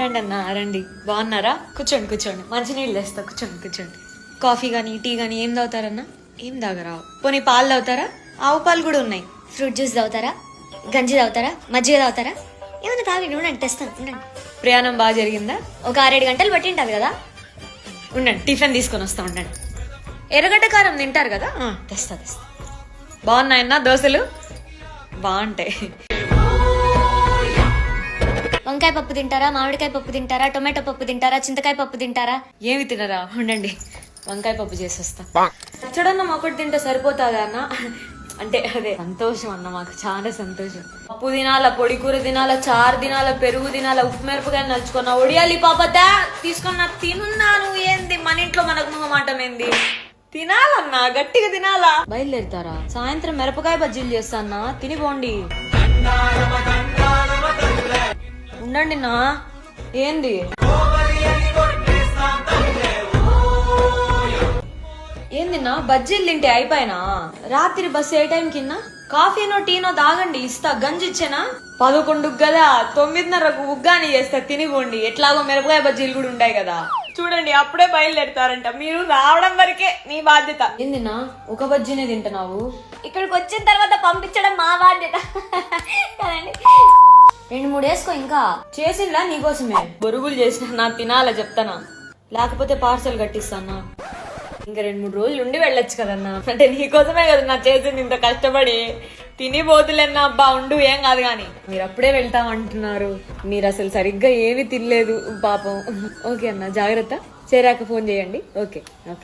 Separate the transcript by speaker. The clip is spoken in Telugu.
Speaker 1: రండి అన్న రండి. బాగున్నారా? కూర్చోండి కూర్చోండి. మంచినీళ్ళు తెస్తా కూర్చోండి కూర్చోండి. కాఫీ కానీ టీ కానీ ఏం తాగుతారన్నా? ఏం తాగరా? పోనీ పాలు తాగుతారా? ఆవు పాలు కూడా ఉన్నాయి.
Speaker 2: ఫ్రూట్ జ్యూస్ తాగుతారా? గంజి తాగుతారా? మజ్జిగ తాగుతారా? ఏమైనా తాగండి ఉండండి తెస్తాను ఉండండి.
Speaker 1: ప్రయాణం బాగా జరిగిందా?
Speaker 2: ఒక ఆరేడు గంటలు పట్టి ఉంటుంది కదా?
Speaker 1: ఉండండి టిఫిన్ తీసుకొని వస్తా ఉండండి. ఎర్రగడ్డ కారం తింటారు కదా? తెస్తా తెస్తా. బాగున్నాయన్నా దోశలు? బాగుంటాయి.
Speaker 2: వంకాయ పప్పు తింటారా? మామిడికాయ పప్పు తింటారా? టొమాటో పప్పు తింటారా? చింతకాయ పప్పు తింటారా?
Speaker 1: ఏమి తినరా? ఉండండి. వంకాయ పప్పు చేసి వస్తా చూడన్న ఒకటి తింటే సరిపోతుందా అన్న? అంటే అదే సంతోషం అన్న మాకు. చాలా సంతోషం. పప్పు తినాల? పొడి కూర తినాల? చారు తినాల? పెరుగు తినాల? ఉప్పు మిరపకాయలు నలుచుకున్నా? ఒడియాలి పాపతా తీసుకున్నా తినున్నాను. ఏంది? మన ఇంట్లో మనకు మాట ఏంది? తినాలన్నా? గట్టిగా తినాలా? బయలుదేరుతారా? సాయంత్రం మిరపకాయ బజ్జీలు చేస్తానా తిని పోండి ఉండండి నా ఏంది ఏందిన్నా బజ్జీలు తింటే అయిపోయినా? రాత్రి బస్సు ఏ టైం కింద కాఫీనో టీనో తాగండి ఇస్తా గంజి ఇచ్చేనా? పదకొండు కదా తొమ్మిదిన్నరకు ఉగ్గాని చేస్తా తినిపోండి ఎట్లాగో మిరపకాయ బజ్జీలు కూడా ఉంటాయి కదా. చూడండి అప్పుడే బయలుదేరుతారంట. మీరు రావడం వరకే నీ బాధ్యత. ఏందిన్నా ఒక బజ్జీనే తింటున్నావు?
Speaker 2: ఇక్కడికి వచ్చిన తర్వాత పంపించడం మా బాధ్యత. రెండు మూడు వేసుకో ఇంకా.
Speaker 1: చేసిందా నీకోసమే. బొరుగులు చేసిన నా తినాలా చెప్తానా? లేకపోతే పార్సల్ కట్టిస్తానా? ఇంకా రెండు మూడు రోజులు ఉండి వెళ్ళొచ్చు కదన్నా. అంటే నీకోసమే కదా నా చేసింది ఇంత కష్టపడి. తిని పోతులేనా అబ్బా ఉండు ఏం కాదు కానీ. మీరు అప్పుడే వెళ్తామంటున్నారు మీరు అసలు సరిగ్గా ఏమీ తినలేదు పాపం. ఓకే అన్న జాగ్రత్త. చేరాక ఫోన్ చేయండి. Okay okay.